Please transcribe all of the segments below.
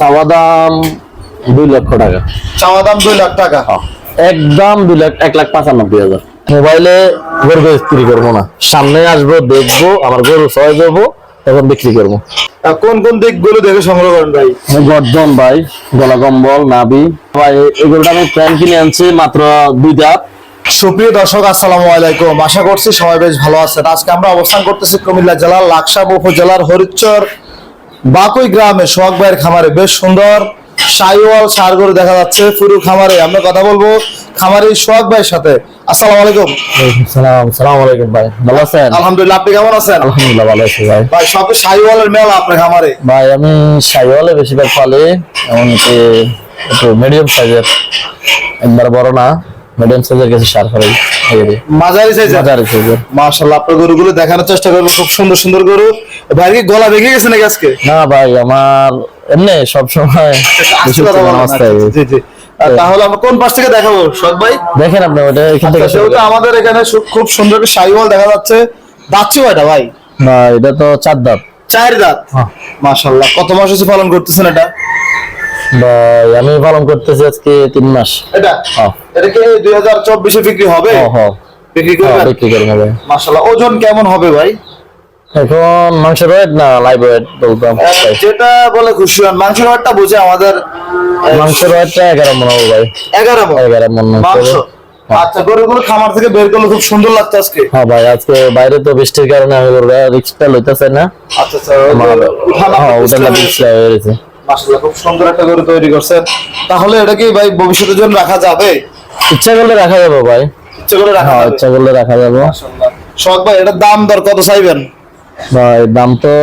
চাওয়া দাম দুই লক্ষ টাকা। চাওয়া দাম দুই লাখ টাকা? একদম দুই লাখ এক লাখ পঁচানব্বই হাজার। মোবাইলে গরু বিক্রি করব না। সামনে আসব দেখব আমার গরু ছয় দেবো তখন বিক্রি করব। কোন কোন দিকগুলো দেখে সংগ্রহ করেন ভাই? গর্দন ভাই গলা কম্বল নাবি ভাই এই গরুটা আমি প্যান কিনে আনছি মাত্র দুই দাঁত। সুপ্রিয় দর্শক আসসালামু আলাইকুম। আশা করছি সবাই বেশ ভালো আছেন। আজকে আমরা অবস্থান করতেছি কুমিল্লা জেলার লাকসাম উপজেলার হরিচর বাকুই গ্রামে সোহাগ ভাইয়ের খামারে বেশ সুন্দর সাইওয়াল সার গরু দেখা যাচ্ছে পুরো খামারে। আমরা কথা বলব খামারি সোহাগ ভাইয়ের সাথে। আসসালামু আলাইকুম। সালাম। সালাম আলাইকুম ভাই। ভালো আছেন? আলহামদুলিল্লাহ আপনি কেমন আছেন? আলহামদুলিল্লাহ ভালো আছি ভাই। ভাই সব সাইওয়ালের মেলা আপনার খামারে। ভাই আমি সাইওয়ালে বেশিরভাগ পালি এমনকি একটু মিডিয়াম সাইজের একবার বড় না মিডিয়াম সাইজের কিছু সার ফেলাই মাঝারি সাইজ হাজার সাইজের মাশাআল্লাহ আপনার গরুগুলো দেখানোর চেষ্টা করব খুব সুন্দর সুন্দর গরু। ভাই কি গলা ভেঙে গেছে নাকি আজকে? না ভাই আমার এমনি। জি, জি। তাহলে আমরা কোন পাশ থেকে দেখাবো? সোহাগ ভাই? দেখেন আপনি ওটা এখান থেকে আচ্ছা, সেহেতু আমাদের এখানে খুব সুন্দর একটা সাইওয়াল দেখা যাচ্ছে। দাচ্ছি কয়টা ভাই? না এটা তো চার দাঁত। চার দাঁত? হ্যাঁ। মাশাল্লাহ কত মাস হচ্ছে পালন করতেছেন এটা? ভাই আমি পালন করতেছি আজকে তিন মাস। এটা? হ্যাঁ। এটা কি দুই হাজার চব্বিশে বিক্রি হবে? হ হ বিক্রি হ্যাঁ, করবেন বিক্রি করব ভাই মাশাল্লাহ ওজন কেমন হবে ভাই? এখন মাংসের ওয়েট না লাইভ ওয়েট বলতাম যেটা বলে খুশি হন মাংসের হাটটা বুঝে আমাদের মাংসের ওয়েটটা এগারো মন হবে ভাই। এগারো মণ। এগারো মন মাংস। হবে। আচ্ছা গরুগুলো খামার থেকে বের করলে খুব সুন্দর লাগছে আজকে। হ্যাঁ ভাই আজকে বাইরে তো বৃষ্টির কারণে আমি রিক্সটা লইতেছে না। আচ্ছা আচ্ছা হ্যাঁ ওটা পিছনে হয়ে গেছে। মাশাআল্লাহ খুব সুন্দর একটা গরু তৈরি করছেন। তাহলে এটা কি ভাই ভবিষ্যতের জন্য রাখা যাবে? ইচ্ছা করলে রাখা যাবে ভাই। ইচ্ছা করে রাখা হ্যাঁ যাবে? ইচ্ছা করলে রাখা যাবে। মাশাআল্লাহ। শখ ভাই এটার দাম দর কত চাইবেন? ভাই দাম তো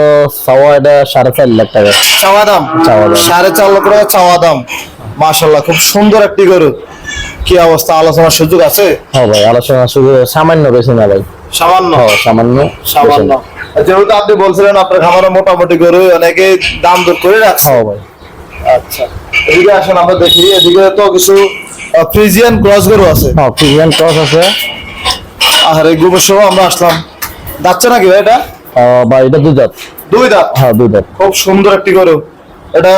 সাওয়া এটা সাড়ে চার লাখ টাকা। চাওয়া দাম? চাওয়া দাম। সাড়ে চার লক্ষ টাকা চাওয়া দাম। মাশাআল্লাহ খুব সুন্দর একটি গরু। কি অবস্থা? আলোচনার সুযোগ আছে? হ্যাঁ ভাই আলোচনা শুধু সামান্য বেশি না ভাই। সামান্য? হ্যাঁ সামান্য সামান্য। যেহেতু আপনি বলছিলেন আপনার খামারে মোটামুটি গরু অনেকে দাম দর করে রাখছে। হ্যাঁ ভাই। আচ্ছা। এদিকে আসেন আমরা দেখি। এদিকে তো কিছু ফ্রিজিয়ান ক্রস গরু আছে। হ্যাঁ ফিজিয়ান ক্রস আছে। আর এই গোবর সহ আমরা আসলাম। যাচ্ছে নাকি ভাই এটা? ভাই এটা দুই দাঁত। দুই দাঁত? হ্যাঁ দুই দাঁত। খুব সুন্দর একটি গরু। এটা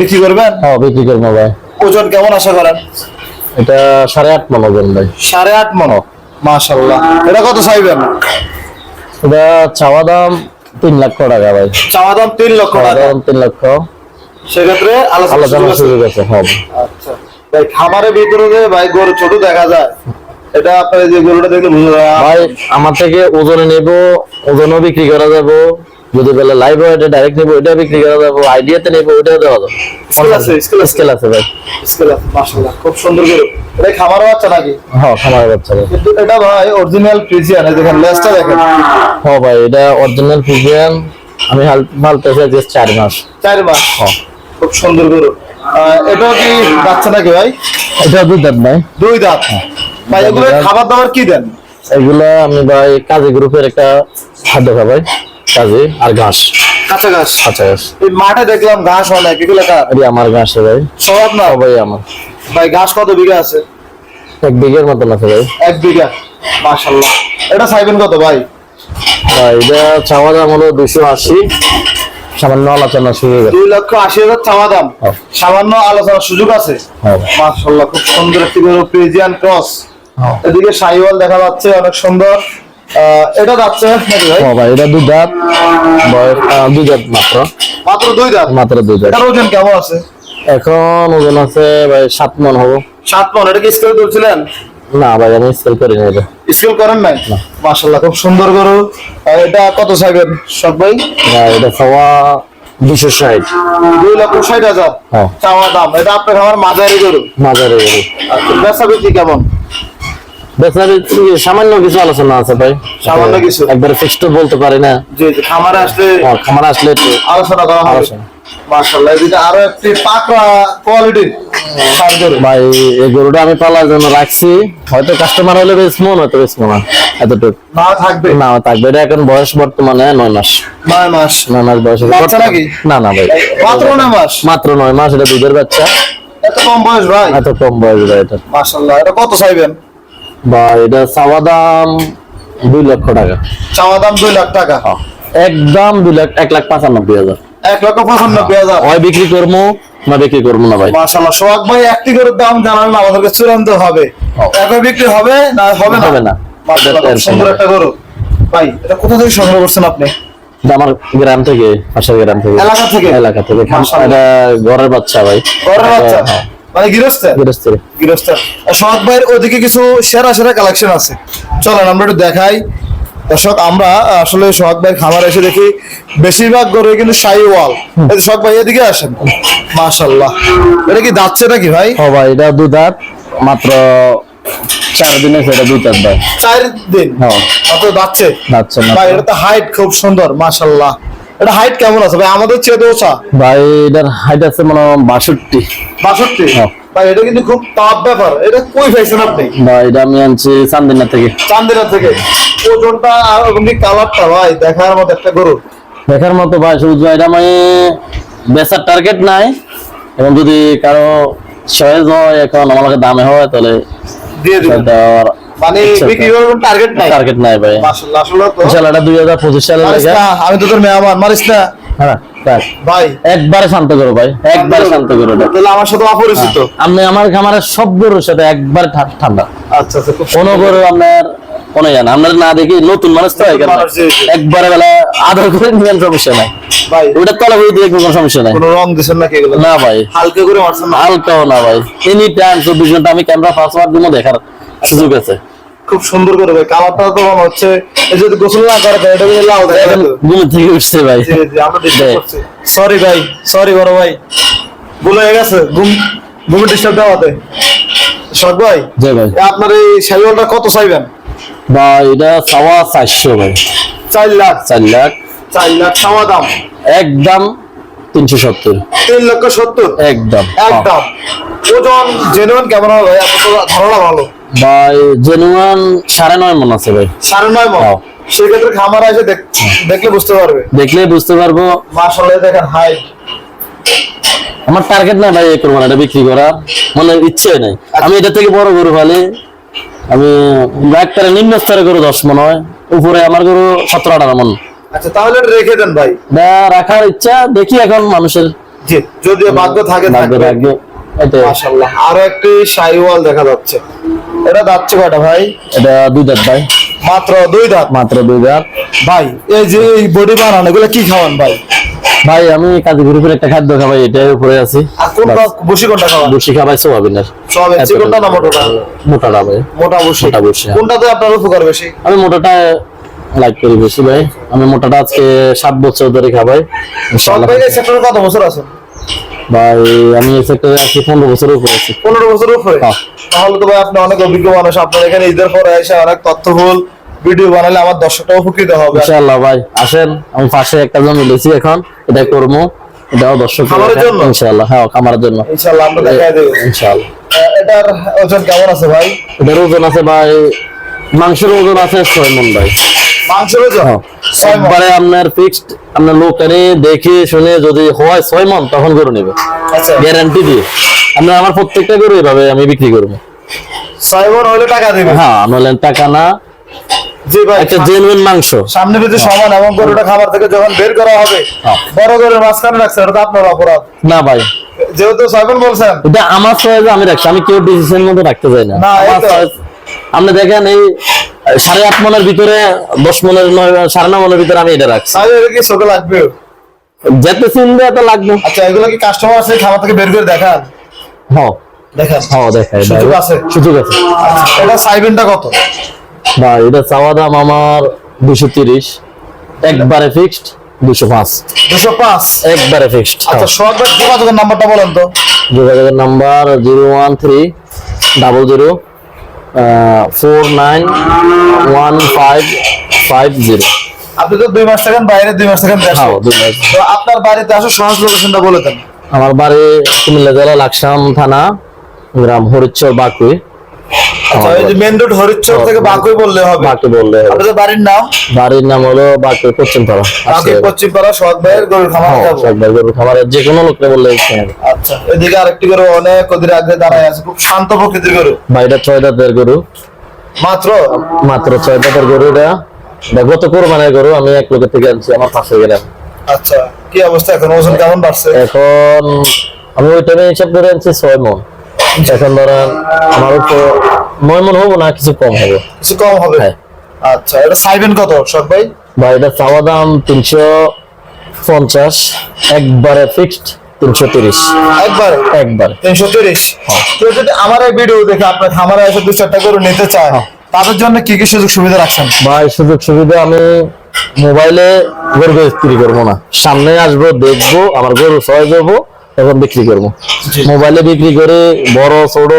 বিক্রি করবেন? হ্যাঁ বিক্রি করব ভাই। ওজন কেমন আশা করেন? এটা সাড়ে আট মন ওজন ভাই। সাড়ে আট মন। মাশাল্লাহ এটা কত চাইবেন? এটা চাওয়া দাম তিন লক্ষ টাকা ভাই। চাওয়া দাম তিন লক্ষ টাকা। তিন লক্ষ। সেক্ষেত্রে আলোচনা সুযোগ আছে। হ্যাঁ। আচ্ছা। ভাই খামারের ভিতরে ভাই গরু ছোট দেখা যায়। এটা আপনার যে গরুটা দেখলে বুঝা ভাই আমার থেকে ওজনে নেব ওজনও বিক্রি করা যাব। যদি বলে লাইভ ওয়েটে ডাইরেক্ট নেব ওইটা বিক্রি করা যাব। আইডিয়াতে নেব দেওয়া যাবে। Scale আছে, আছে। স্কেল আছে ভাই। স্কেল আছে, মাশাআল্লাহ খুব সুন্দর গরু। এটা খামারও আছে নাকি? হ্যাঁ খামারের বাচ্চা কিন্তু এটা ভাই অরিজিনাল ফ্রিজিয়ান দেখেন লেজটা দেখেন। হ্যাঁ ভাই এটা অরিজিনাল ফিজিয়ান আমি হাল ফালতেছে যে চার মাস। চার মাস? হ্যাঁ। খুব সুন্দর গরু। আহ, এটাও কি বাচ্চা নাকি ভাই? এটা দুই দাঁত ভাই। দুই দাঁত। ভাই এগুলো খাবার দাবার কি দেন? এগুলা আমি ভাই কাজী গ্রুপের একটা খাদ্য খাবাই কাজী আর ঘাস। কাঁচা ঘাস? কাঁচা ঘাস। এই মাঠে দেখলাম ঘাস অনেক এগুলো আমার ঘাসে ভাই। সব আপনার? সবাই আমার। ভাই ঘাস কত বিঘা আছে? এক বিঘের মতন আছে ভাই। এক বিঘা? মাশাল্লাহ এটা চাইবেন কত ভাই? ভাই এটা চাওয়া দাম হলো দুশো আশি সামান্য আলোচনা শুরু হয়ে দুই লক্ষ আশি হাজার চাওয়া দাম। হ্যাঁ। সামান্য আলোচনার সুযোগ আছে। হ্যাঁ। মাশাল্লাহ খুব সুন্দর একটি গরু প্রেজিয়ান ক্রস। এদিকে সাইওয়াল দেখা যাচ্ছে অনেক সুন্দর। এটা যাচ্ছে ও ভাই এটা দুই দাঁত দুই দাঁত মাত্র। মাত্র দুই দাঁত? মাত্র দুই দাঁত। এটার ওজন কেমন আছে? এখন ওজন আছে ভাই সাত মন হব। সাত মন এটা কি স্কেল তুলছিলেন না ভাই আমি স্কেল করি না এটা। স্কেল করেন নাই? মাশাল্লাহ খুব সুন্দর গরু। এটা কত চাইবেন সব ভাই? ভাই এটা খাওয়া দুশো ষাট। দুই লক্ষ ষাট হাজার। হ্যাঁ। চাওয়া দাম। এটা আপনার আমার মাঝারি গরু? মাঝারি গরু। আচ্ছা, বেচা বিক্রি কেমন? সামান্য কিছু আলোচনা আছে ভাই। সামান্য কিছু? একবারে ফিক্সড বলতে পারি না। জি খামারে আসলে খামার আসলে আলোচনা করা হবে। মাশাল্লাহ এদিকে আরও একটি পাকড়া কোয়ালিটির ভাই এই গরুটা আমি পালার জন্য রাখছি। হয়তো কাস্টমার হলে বেচবো নয়তো বেচবো না এতটুকু। না থাকবে। না থাকবে। এটা এখন বয়স বর্তমানে নয় মাস। নয় মাস। নয় মাস বয়স? না না ভাই। মাত্র নয় মাস? মাত্র নয় মাস এটা দুধের বাচ্চা। এত কম বয়স ভাই? এত কম বয়স ভাই এটা। মাশাল্লাহ এটা কত চাইবেন? বা এটা চাওয়া দাম দুই লক্ষ টাকা। চাওয়া দাম দুই লাখ টাকা। একদম দুই লাখ এক লাখ পঁচানব্বই হাজার। এক লক্ষ পঁচানব্বই হাজার। হয় বিক্রি করব না বিক্রি করব না ভাই? মাশাল্লাহ সোহাগ ভাই একটি করে দাম জানালেন আমাদেরকে চূড়ান্ত হবে। একবার বিক্রি হবে না হবে না? হবে না। সুন্দর একটা গরু। ভাই এটা কোথা থেকে সংগ্রহ করছেন আপনি? আমার গ্রাম থেকে পাশের গ্রাম থেকে। এলাকা থেকে? এলাকা থেকে। এটা ঘরের বাচ্চা ভাই। ঘরের বাচ্চা? হ্যাঁ, মানে গৃহস্থ গৃহস্থের। গৃহস্থ আর ভাইয়ের ওদিকে কিছু সেরা সেরা কালেকশন আছে। চলেন আমরা একটু দেখাই। দর্শক আমরা আসলে সোহাগ ভাইয়ের খামার এসে দেখি বেশিরভাগ গরু কিন্তু শাহি ওয়াল এই যে সোহাগ ভাই এদিকে আসেন। মাশাল্লাহ এটা কি যাচ্ছে নাকি ভাই? ও ভাই এটা হাত মাত্র চার দিনে সেটা ভাই। চার দিন? হ্যাঁ। যাচ্ছে যাচ্ছে না ভাই এটা তো হাইট খুব সুন্দর মাশাল্লাহ এটা হাইট কেমন আছে? ভাই আমাদের চেয়ে ওচা ভাই এটার হাইট আছে মনে বাষট্টি। বাষট্টি? হ্যাঁ। ভাই এটা কিন্তু খুব টাফ ব্যাপার। এটা কই পাইছেন আপনি? ভাই এটা আমি আনছি চান্দিনা থেকে। চান্দিনা থেকে। ওজনটা আর এমনি কালারটা ভাই দেখার মতো একটা গরু। দেখার মতো ভাই সবুজ ভাই এটা মানে বেচার টার্গেট নাই। এবং যদি কারও চয়েস হয় এখন আমার দামে হয় তাহলে দিয়ে দেওয়ার মানে আচ্ছা, বিক্রি করার টার্গেট নাই। টার্গেট নাই ভাই। মাশাআল্লাহ আসলে তো ইনশাল্লাহ এটা দুই হাজার পঁচিশ সালে মারিস আমি তো তোর মেহমান মারিস না। হ্যাঁ ভাই। একবারে শান্ত করো ভাই একবারে শান্ত করো তাহলে আমার সাথে অপরিচিত। আপনি আমার খামারের সব গরুর সাথে একবারে ঠান্ডা। আচ্ছা আচ্ছা কোনো গরু আপনার কোনো জানা আপনার না দেখি নতুন মানুষ তো। একবারে বেলা আদর করে নিবেন সমস্যা নাই। ভাই। ওটা তলা হয়ে কোনো সমস্যা নাই। কোনো রং দিছেন না ভাই। হালকা করে মারছেন না হালকাও না ভাই। এনি টাইম চব্বিশ ঘণ্টা আমি ক্যামেরা পাসওয়ার্ড দিব দেখার। সুযোগ আছে। খুব সুন্দর করে ভাই কালারটা তো মনে হচ্ছে যদি গোসল না করে তাই এটা লাল দেখা এখন থেকে উঠছে ভাই। জি, জি, আমরা ডিস্টার্ব করছি সরি ভাই সরি বড় ভাই। ভুল হয়ে গেছে ঘুম ঘুমে ডিস্টার্ব দেওয়াতে। শখ ভাই? জি ভাই। আপনার এই শাড়িওয়ালটা কত চাইবেন? ভাই এটা চাওয়া চারশো ভাই। চার লাখ। চার লাখ। চার লাখ চাওয়া দাম? একদম তিনশো সত্তর। তিন লক্ষ সত্তর? একদম একদম ওজন জেনুইন কেমন হবে আপনার ধারণা ভালো। ভাই জেনুয়ান সাড়ে নয় মন আছে ভাই। সাড়ে নয় মন? হ্যাঁ। সেক্ষেত্রে খামার দেখ- দেখলে বুঝতে পারবে। দেখলে বুঝতে পারব। মাসাল্লাহ দেখেন হাইট আমার টার্গেট না ভাই এই কোরবান এটা বিক্রি করার। মানে ইচ্ছে নাই। আমি এটা থেকে বড় গরু ফালি আমি নিম্ন স্তরে গরু দশ মন হয়। উপরে আমার গরু সতেরো আঠারো মন। আচ্ছা তাহলে রেখে দেন ভাই। এটা রাখার ইচ্ছা দেখি এখন মানুষের। যদি ভাগ্য থাকে ভাগ্য থাকবে। আরও একটি সাইওয়াল দেখা যাচ্ছে। এটা কয়টা ভাই? এটা দুই দাঁত ভাই। মাত্র দুই দাঁত? মাত্র দুই দাঁত। ভাই এই যে এই বডি বানান এগুলো কি খাওয়ান ভাই? ভাই আমি কাজী গ্রুপের একটা খাদ্য খাবাই এটাই উপরে আছি। বসি। কোনটা বসি খাবাই সোয়াবিনের সব চিকনটা না মোটাটা? মোটাটা ভাই। মোটা বসি। মোটা বসি, হ্যাঁ। কোনটাতে আপনার উপকার বেশি? আমি মোটাটা লাইক করি বেশি ভাই। আমি মোটাটা আজকে সাত বছর ধরে খাবাই সব ভাই সেক্টরে কত বছর আছেন ভাই আমি এই সেক্টরে আছি পনেরো বছরের উপরে আছি। পনেরো বছর উপরে? হ্যাঁ। তাহলে তো ভাই আপনি অনেক অভিজ্ঞ মানুষ আপনার এখানে ঈদের পরে এসে অনেক তথ্যবহুল ভিডিও বানালে আমার দর্শকটাও উপকৃত হবে। ইনশাআল্লাহ ভাই আসেন আমি পাশে একটা জমি লিছি এখন এটা করব এটাও দর্শক জন্য? ইনশাআল্লাহ হ্যাঁ খামারের জন্য। ইনশাল্লাহ আমরা দেখাই দেবো। ইনশাআল্লাহ। এটার ওজন কেমন আছে ভাই? এটার ওজন আছে ভাই মাংসের ওজন আছে ছয় মন ভাই। হ্যাঁ। একবারে আপনার ফিক্সড আপনার লোক এনে দেখে শুনে যদি হয় ছয় মন তখন গরু নেবে। আচ্ছা। গ্যারান্টি দিয়ে। আপনার আমার প্রত্যেকটা গরু এভাবে আমি বিক্রি করব। ছয় মণ হলে টাকা দিবে? হ্যাঁ নইলে টাকা না। জি ভাই। একটা জেনুইন মাংস। সামনে যদি সমান এবং গরুটা খাবার থেকে যখন বের করা হবে হ্যাঁ। বড় গরুর মাঝখানে রাখছেন এটা আপনার অপরাধ। না ভাই। যেহেতু মণ বলছেন। এটা আমার চয়েস আমি রাখছি। আমি কেউ ডিসিশন মতো রাখতে চাই না। না, আমার আপনি দেখেন এই সাড়ে আট মনের ভিতরে দশ মনের সাড়ে নয় মনের ভিতরে আমি এটা রাখছি। চোখে লাগবে? যেতে চিনবে এত লাগবে। আচ্ছা এগুলো কি কাস্টমার আছে? খাবার থেকে বের করে দেখান। হ্যাঁ। দেখান। হ্যাঁ দেখাই। সুযোগ আছে? সুযোগ আছে। আচ্ছা, এটা সাইবেনটা কত? ভাই এটা চাওয়া দাম আমার দুশো তিরিশ। একবারে ফিক্সড দুশো পাঁচ। দুশো পাঁচ? একবারে ফিক্সড আচ্ছা সোহাগের যোগাযোগের নাম্বারটা বলেন তো। যোগাযোগের number zero one three double zero four nine one five five zero আপনি তো দুই মাস থাকেন বাইরে দুই মাস থাকেন দেশে হ্যাঁ দুই মাস। তো আপনার বাড়িতে আসো সহজ লোকেশনটা বলে দেন। আমার বাড়ি কুমিল্লা জেলা লাকসাম থানা গ্রাম হরিচর বাকুই মেন রোড হরিশ্চর থেকে বাকুই বললে হবে বাকি বললে হবে। আপনাদের বাড়ির নাম? বাড়ির নাম হলো বাকুই পশ্চিমপাড়া। বাকুই পশ্চিমপাড়া সোহাগ ভাইয়ের গরুর খামার যাব সব গরু খামারের যে কোনো লোককে বললে আচ্ছা এদিকে আরেকটি গরু অনেক ওদের আগে দাঁড়ায় আছে খুব শান্ত প্রকৃতির গরু। বাইরে ছয় দাঁতের গরু। মাত্র? মাত্র ছয় দাঁতের গরু এটা গত কোরবানের গরু আমি এক লোকের থেকে আনছি আমার পাশে গেলাম। আচ্ছা কি অবস্থা? এখন ওজন কেমন বাড়ছে? এখন আমি ওই টাইমে হিসাব করে আনছি ছয় মন। এখন ধরেন আমার উপর নয় মন হব না কিছু কম হবে। কিছু কম হবে? হ্যাঁ। আচ্ছা এটা চাইবেন কত শখ ভাই? বা এটা চাওয়া দাম তিনশো পঞ্চাশ একবারে ফিক্সড তিনশো তিরিশ। একবারে? একবার। তিনশো তিরিশ? কেউ যদি আমার এই ভিডিও দেখে আপনার খামারে এসে দু চারটা করে নিতে চায় তাদের জন্য কি কি সুযোগ সুবিধা রাখছেন? এই সুযোগ সুবিধা আমি মোবাইলে গরু বিক্রি করব না। সামনে আসব দেখব আমার গরু ছয় দেবো তখন বিক্রি করব। মোবাইলে বিক্রি করে বড় ছোট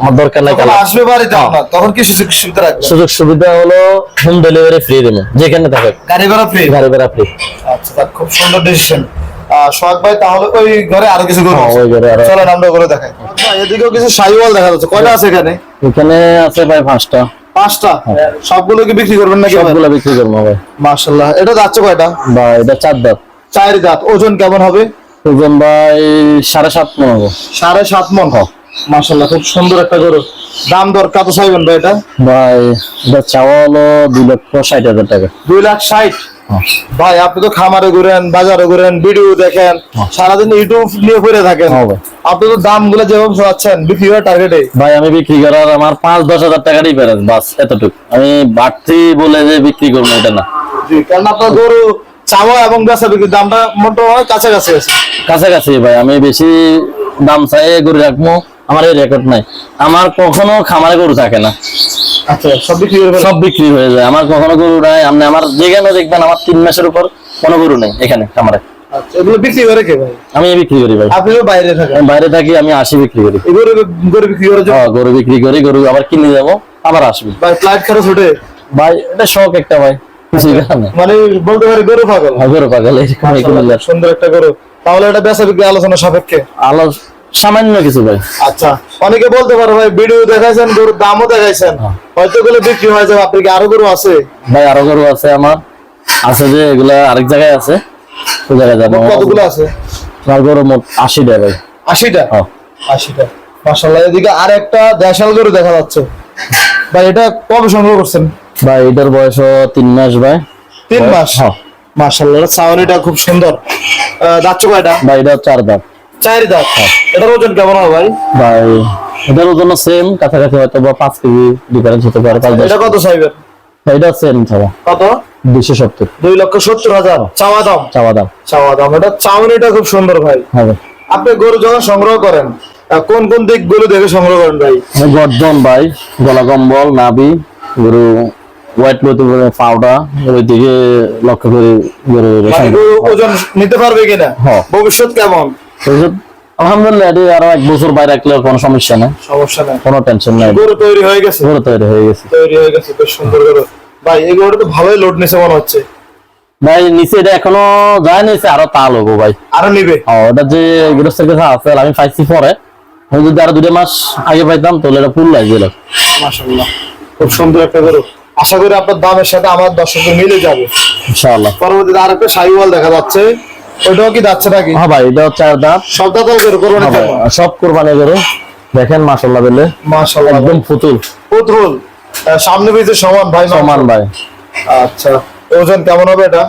আমার দরকার নাই আসবে বাড়িতে আপনার তখন কি সুযোগ সুবিধা সুযোগ সুবিধা হলো হোম ডেলিভারি ফ্রি দেবো যেখানে থাকে গাড়ি ভাড়া ফ্রি গাড়ি ভাড়া ফ্রি আচ্ছা তা খুব সুন্দর ডিসিশন সোহাগ ভাই তাহলে ওই ঘরে আরও কিছু গরু হ্যাঁ, ওই ঘরে আরো- চলেন আমরা করে দেখাই। এদিকেও কিছু দেখা যাচ্ছে। কয়টা আছে এখানে? এখানে আছে ভাই পাঁচটা। পাঁচটা? সবগুলো কি বিক্রি করবেন নাকি সবগুলো বিক্রি করব ভাই। এটা যাচ্ছে কয়টা? বা এটা চার দাঁত। চার দাঁত। ওজন কেমন হবে? ওজন ভাই সাড়ে সাত মন হবে। সাড়ে সাত মন। মার্শাল্লাহ খুব সুন্দর একটা গরু। দাম দর কত চাইবেন ভাই এটা? ভাই এটা চাওয়া হলো দুই লক্ষ ষাট হাজার টাকা। দুই লাখ ষাট। ভাই আপনি তো খামারে ঘুরেন বাজারে ঘুরেন ভিডিও দেখেন সারাদিন ইউটিউব নিয়ে ঘুরে থাকেন। আপনি তো দামগুলো যেভাবে শোনাচ্ছেন বিক্রি করার টার্গেটে ভাই আমি বিক্রি করার আমার পাঁচ দশ হাজার টাকা ডিফারেন্স বাস এতটুকু। আমি বাড়তি বলে যে বিক্রি করব এটা না। কারণ আপনার গরু চাওয়া এবং বেচা বিক্রির দামটা মোটামুটি কাছাকাছি আছে। কাছাকাছি ভাই আমি বেশি দাম চাই গরু রাখব আমার এই রেকর্ড নাই। আমার কখনো খামারে গরু থাকে না। আচ্ছা সব বিক্রি করে সব বিক্রি হয়ে যায়। আমার কখনো গরু নাই। আপনি আমার যেখানে দেখবেন আমার তিন মাসের উপর কোনো গরু নেই এখানে খামারে। আচ্ছা এগুলো বিক্রি করে কে ভাই? আমি বিক্রি করি ভাই। আপনি বাইরে থাকেন? বাইরে থাকি আমি আসি বিক্রি করি। গরু গরু বিক্রি জন্য? হ্যাঁ, গরু বিক্রি করি গরু আবার কিনে যাব আবার আসবি। ভাই ফ্লাইট খরচ উঠে ভাই এটা শখ একটা ভাই। মানে বলতে পারি গরু পাগল। গরু পাগল এরকম এরকম মাশাআল্লাহ, সুন্দর একটা গরু। তাহলে এটা বেচা বিক্রি আলোচনা সাপেক্ষে? আলো সামান্য কিছু ভাই। আচ্ছা অনেকে বলতে পারে ভাই ভিডিও দেখাইছেন গরুর দামও দেখাইছেন। হ্যাঁ। হয়তো গুলো বিক্রি হয়ে যাবে কি আরও গরু আছে? ভাই আরও গরু আছে আমার। আছে যে এগুলা আরেক জায়গায় আছে। ওই জায়গায় যাব। কতগুলো আছে? আমার গরু মোট আশিটা ভাই। আশিটা? হ্যাঁ। আশিটা। মাসাল্লাহ এদিকে আর একটা দেশাল গরু দেখা যাচ্ছে। ভাই এটা কবে সংগ্রহ করছেন? ভাই এটার বয়স তিন মাস ভাই। তিন মাস? হ্যাঁ। মাসাল্লাহ চাউনিটা খুব সুন্দর। দাঁত কয়টা ভাই এটা চার দাঁত। চারি দাঁত। এটার ওজন কেমন হবে ভাই? ভাই এটার ওজন সেম কাছাকাছি হয়তো বা পাঁচ কেজি ডিফারেন্স হতে পারে এটা কত চাইবেন এটা সেম ছাড়া কত? দুইশো সত্তর। দুই লক্ষ সত্তর হাজার। চাওয়া দাম? চাওয়া দাম। চাওয়া দাম। এটা চাউনিটা খুব সুন্দর ভাই। হবে। আপনি গরু যখন সংগ্রহ করেন কোন কোন দিক গরু দেখে সংগ্রহ করেন ভাই? গর্জন ভাই গলা কম্বল নাভি গরু লতি পাউডার ওই দিকে লক্ষ্য করে মানে ওজন নিতে পারবে কিনা? হ্যাঁ। ভবিষ্যৎ কেমন? আলহামদুলিল্লাহ এটি আরও এক বছর বাইরে রাখলে কোনো সমস্যা নেই। সমস্যা নেই। কোনো টেনশন নাই। গরু তৈরি হয়ে গেছে? গরু তৈরি হয়ে গেছে। তৈরি হয়ে গেছে বেশ সুন্দর গরু। ভাই এই গরুটা তো ভালোই লোড নিছে মনে হচ্ছে। ভাই নিচে এটা এখনও যায় নিচে আরও তাল হব ভাই। আরও নিবে? ও ওটা যে গৃহস্থের কাছে আছে আমি পাইছি পরে। আমি যদি আরও দুটো মাস আগে পাইতাম তাহলে এটা ফুল লাগছিল মাশাআল্লাহ। খুব সুন্দর একটা গরু। আশা করি আপনার দামের সাথে আমার দর্শকের মিলে যাবে। ইনশাআল্লাহ। পরবর্তীতে আর একটা সাইওয়াল দেখা যাচ্ছে। ওইটাও কি যাচ্ছে নাকি? হ্যাঁ ভাই এটা চার দাঁত। সব দাঁতাল গরু করব হ্যাঁ সব কোরবানি গরু। দেখেন মাসাল্লাহ দিলে। মাশাআল্লাহ। একদম ফুতুল আহ, সামনে পিছে সমান ভাই সমান ভাই। আচ্ছা। ওজন কেমন হবে এটা?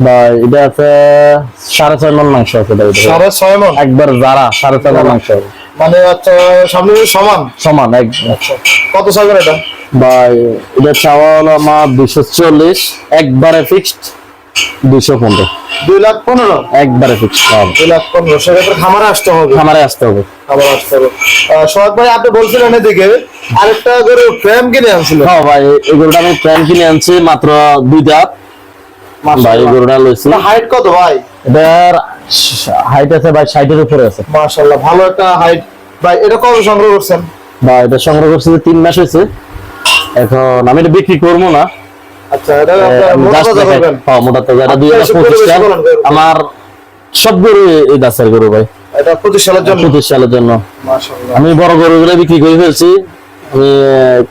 ভাই এটা আছে সাড়ে ছয় মন মাংস আছে সাড়ে ছয় মন? একবার যারা সাড়ে ছয় মন মাংস। মানে আচ্ছা সামনে সমান? সমান এক আচ্ছা। কত চাইবেন এটা? ভাই এটা চাওয়া হলো আমার দুশো চল্লিশ একবারে ফিক্সড দুশো পনেরো। দুই লাখ পনেরো? একবারে ফিক্সড দুই লাখ পনেরো সেক্ষেত্রে খামারে আসতে হবে। খামারে আসতে হবে। খামারে আসতে হবে। সোহাগ ভাই আপনি বলছিলেন এদিকে আরেকটা গরু ফ্রেম কিনে আনছিল। হ্যাঁ ভাই এই গরুটা আমি কিনে আনছি মাত্র দুই দাঁত। ভাই এই গরুটা লইছি। হাইট কত ভাই? এটার হাইট আছে ভাই ষাটের উপরে আছে। মাশাআল্লাহ ভালো একটা হাইট ভাই এটা কবে সংগ্রহ করছেন? ভাই এটা সংগ্রহ করছি তিন মাস হয়েছে। এখন আমি এটা বিক্রি করব না। আচ্ছা আপনার করবেন। হ্যাঁ, গরু। আমার সব গরু এই দাসের গরু ভাই। পঁচিশ সালের জন্য? পঁচিশ সালের জন্য। আমি বড় গরুগুলো বিক্রি করে ফেলছি। আমি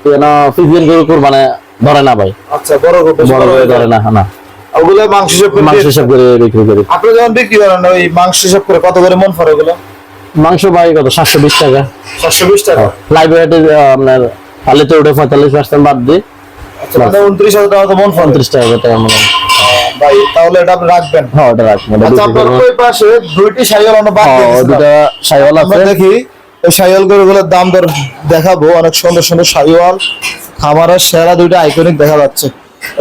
কেন ফিজিয়ান গরু মানে ধরে না ভাই। আচ্ছা বড় গরু বড় গরু ধরে না না। ওগুলো মাংস হিসেব করে মাংস দিয়ে- হিসাব করে বিক্রি করি। আপনি যখন বিক্রি করেন ওই মাংস হিসেব করে কত করে মন ওগুলো? মাংস ভাই কত? সাতশো বিশ টাকা। চারশো বিশ টাকা? লাইভ ওয়েটে আপনার আলিতে উঠে পঁয়তাল্লিশ পার্সেন্ট বাদ দিয়ে আচ্ছা উনত্রিশ হাজার টাকা তো মন পঁয়ত্রিশ টাকা টাকা ভাই তাহলে এটা আপনি রাখবেন। হ্যাঁ ওটা আচ্ছা আপনার ওই পাশে দুইটি সাইকেল আমরা বাদ হ্যাঁ, দিয়ে। দুটা আছে। দেখি এই গরুগুলোর দাম দর দেখাবো। অনেক সুন্দর সুন্দর খামারের সেরা দুইটা আইকনিক দেখা যাচ্ছে।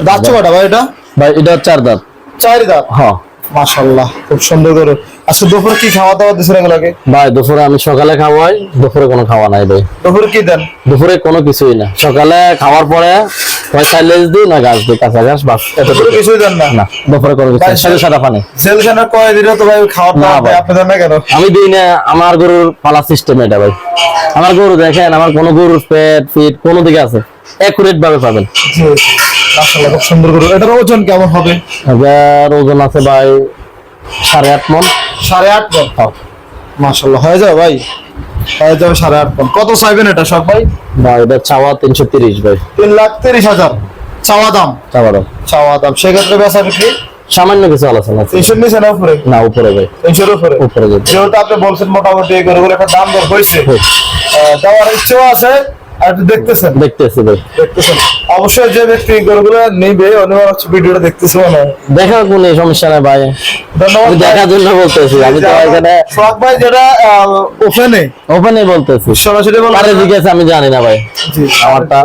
যাচ্ছে কটা ভাই এটা? ভাই এটা চার দাঁত। চারি দাঁত? হ্যাঁ। খুব সুন্দর গরু। আচ্ছা দুপুরে কি খাওয়া দাওয়া এগুলোকে ভাই দুপুরে আমি সকালে খাওয়াই দুপুরে কোনো খাওয়া নাই ভাই। দুপুরে কি দেন? দুপুরে কোনো কিছুই না। সকালে খাওয়ার পরে হয় সাইলেজ দিই না গাছ দিই কাঁচা ঘাস বাস দুপুরে কিছুই দেন না? না দুপুরে কোনো কিছু ভাই, সাদা পানি। জেলখানার কয় দিনে তো ভাই খাওয়ার দাওয়া ভাই। আপনি দেন না কেন? আমি দিই না আমার গরুর পালা সিস্টেম এটা ভাই। আমার গরু দেখেন আমার কোনো গরুর পেট ফিট কোনো দিকে আছে। একুরেট ভাবে পাবেন। খুব সুন্দর গরু। এটার ওজন কেমন হবে? ওজন আছে ভাই সাড়ে আট মন। সাড়ে আট মন হ্যাঁ। মাশাল্লাহ হয়ে যাবে ভাই? হয়ে যাবে সাড়ে আট মন কত চাইবেন এটা সব ভাই? ভাই এটা চাওয়া তিনশো তিরিশ ভাই। তিন লাখ তিরিশ হাজার। চাওয়া দাম? চাওয়া দাম। চাওয়া দাম। সেক্ষেত্রে বেচা বিক্রি? সামান্য কিছু আলোচনা তিনশোর নিচে না উপরে? না উপরে ভাই। তিনশোর উপরে? উপরে যেহেতু আপনি বলছেন মোটামুটি এই গরুগুলো একটা দাম দর হয়েছে। দেওয়ার ইচ্ছেও আছে। দেখতেছেন? দেখতেছি ভাই। দেখতেছেন? অবশ্যই যে ব্যক্তি গরুগুলো নেবে অনুমান হচ্ছে ভিডিওটা দেখতেছে মনে দেখার কোনো সমস্যা নাই ভাই। ধন্যবাদ আমি দেখার জন্য বলতেছি আমি তো এখানে সোহাগ ভাই যেটা ওপেনে ওপেনে বলতেছি। সরাসরি বলবেন কারে জিজ্ঞাসা আমি জানি না ভাই। আমারটা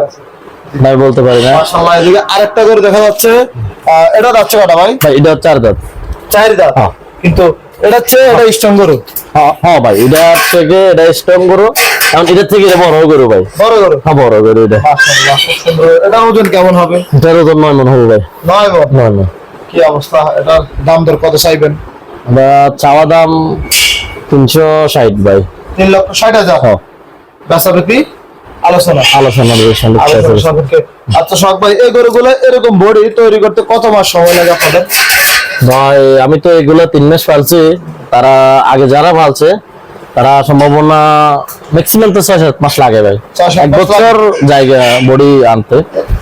আমি বলতে পারি না। মাশাআল্লাহ এদিকে আরেকটা গরু দেখা যাচ্ছে। এটা যাচ্ছে কটা ভাই? ভাই এটা চার দাঁত চার দাঁত। হ্যাঁ। কিন্তু এটা হচ্ছে এটা স্ট্রং গরু। হ্যাঁ হ্যাঁ ভাই এটা থেকে এটা স্ট্রং গরু। কারণ এটার থেকে এটা বড় গরু ভাই। বড় গরু? হ্যাঁ বড় গরু এটা। এটা ওজন কেমন হবে? এটার ওজন নয় মন হবে ভাই। নয় মণ নয় মন। কি অবস্থা? এটার দাম দর কত চাইবেন? আমরা চাওয়া দাম তিনশো ষাট ভাই। তিন লক্ষ ষাট হাজার? হ্যাঁ। বেচা বিক্রি আলোচনা আলোচনা আচ্ছা শখ ভাই এই গরুগুলো এরকম বডি তৈরি করতে কত মাস সময় লাগে আপনাদের? ভাই আমি তো এগুলো তিন মাস পালছি। তারা আগে যারা পালছে তারা সম্ভাবনা ম্যাক্সিমাম তো ছয় সাত মাস লাগে ভাই। এক বছর জায়গা বডি আনতে।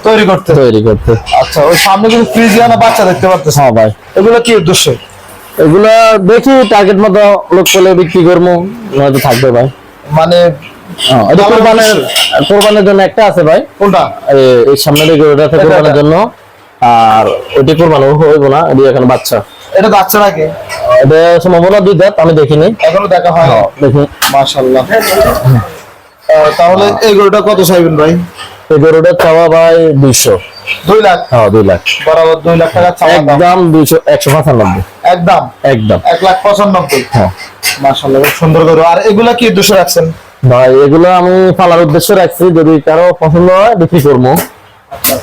তৈরি করতে। তৈরি করতে। আচ্ছা ওই সামনে কিন্তু ফ্রিজিয়ানা বাচ্চা দেখতে পাচ্ছেন হ্যাঁ ভাই। এগুলো কি উদ্দেশ্য? এগুলা দেখি টার্গেট মতো লোক পেলে বিক্রি করব নয়তো থাকবে ভাই। মানে হ্যাঁ, এটা কোরবানের কোরবানের জন্য একটা আছে ভাই। কোনটা? এই সামনের দিকে ওটা কোরবানের জন্য। আর ওইটি কোরবান হইব না এটি এখন বাচ্চা। এটা বাচ্চা নাকি? এটা সম্ভাবনা দুই দাঁত আমি দেখিনি। এখনও দেখা হয়। দেখি। মাশাআল্লাহ। তাহলে এই গরুটা কত চাইবেন ভাই? এই গরুটার চাওয়া ভাই দুইশো। দুই লাখ? হ্যাঁ দুই লাখ। বরাবর দুই লাখ টাকা চাওয়া দাম। একদম দুইশো একশো পঁচানব্বই একদম? একদম। এক লাখ পঁচানব্বই? হ্যাঁ। মাশাআল্লাহ সুন্দর গরু। আর এগুলা কি উদ্দেশ্য রাখছেন? ভাই এগুলো আমি পালার উদ্দেশ্য রাখছি। যদি কারও পছন্দ হয় বিক্রি করব।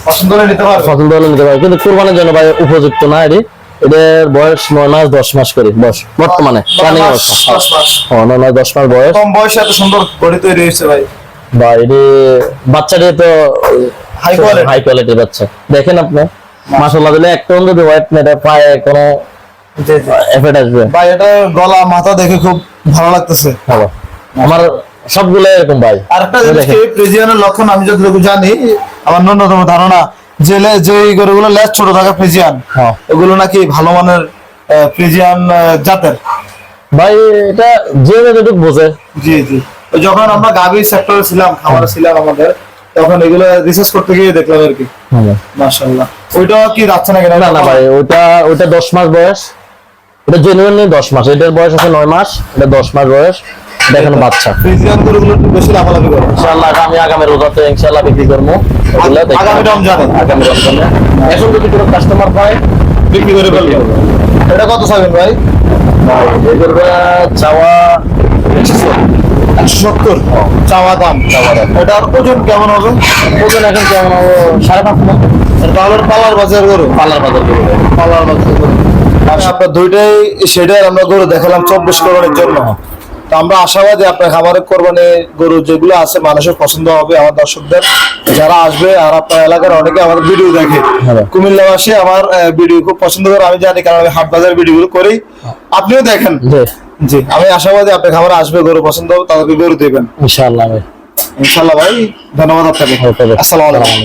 পছন্দ হলে নিতে পারবেন। পছন্দ হলে নিতে পারি কিন্তু কোরবানের জন্য ভাই উপযুক্ত না এটি। এদের বয়স নয় মাস দশ মাস করে বয়স বর্তমানে রানিং অবস্থা নয় মাস দশ মাস বয়স। কম বয়সে এত সুন্দর গড়ি তৈরি হয়েছে ভাই। বা এটি বাচ্চাটি তো High quality। হাই কোয়ালিটির বাচ্চা। দেখেন আপনি মাসাল্লাহ দিলে একটা যদি হোয়াইট মেটা পায়ে কোনো এফেক্ট আসবে। ভাই এটা গলা মাথা দেখে খুব ভালো লাগতেছে। ভালো। আমার সবগুলো এরকম ভাই। আরেকটা জিনিস কি ফ্রিজিয়ানের লক্ষণ আমি যতটুকু জানি আমার ন্যূনতম ধারণা যে যে গরুগুলো লেজ ছোট থাকে ফ্রিজিয়ান হ্যাঁ। এগুলো নাকি ভালো মানের ফ্রিজিয়ান জাতের? ভাই এটা যে যতটুকু বোঝে। জি জি। যখন আমরা গাভী সেক্টরে ছিলাম খামারে ছিলাম আমাদের তখন এগুলো রিসার্চ করতে গিয়ে দেখলাম আর কি। মাশাআল্লাহ। ওইটা কি যাচ্ছে নাকি না না ভাই ওটা ওটা দশ মাস বয়স। ওটা জেনুইনলি দশ মাস। এটার বয়স আছে নয় মাস এটা দশ মাস বয়স। এখনও বাচ্চা। ফ্রিজিয়ান গরুগুলো বেশি ইনশাআল্লাহ আমি আগামী রোজাতে ইনশাআল্লাহ বিক্রি করব। এগুলো আগামী। রমজানে? আগামী রমজানে। এখন যদি কোনো কাস্টমার পায় বিক্রি করে ফেলবে। এটা কত চাইবেন ভাই? চাওয়া একশো। সত্তর? চাওয়া দাম। চাওয়া দাম। এটার ওজন কেমন হবে? ওজন এখন কেমন হব? সাড়ে পাঁচ মন। পালার বাজার গরু? পাল্লার বাজার পালার বাজার গরু। আপনার দুইটাই সেটাই আমরা গরু দেখালাম চব্বিশ কোরবানির জন্য। তো আমরা আশাবাদী আপনার খামারের কোরবানি গরু যেগুলো আছে মানুষের পছন্দ হবে আমার দর্শকদের। যারা আসবে আর আপনার এলাকার অনেকে আমাদের ভিডিও দেখে। হ্যাঁ। কুমিল্লাবাসী আমার ভিডিও খুব পছন্দ করে আমি জানি কারণ আমি হাট বাজার ভিডিওগুলো করি। আপনিও দেখেন। জি। আমি আশাবাদী আপনার খামারে আসবে গরু পছন্দ হবে তাদেরকে গরু দেবেন। ইনশাআল্লাহ ভাই। ইনশাল্লাহ ভাই ধন্যবাদ আপনাকে। আসসালামু আলাইকুম।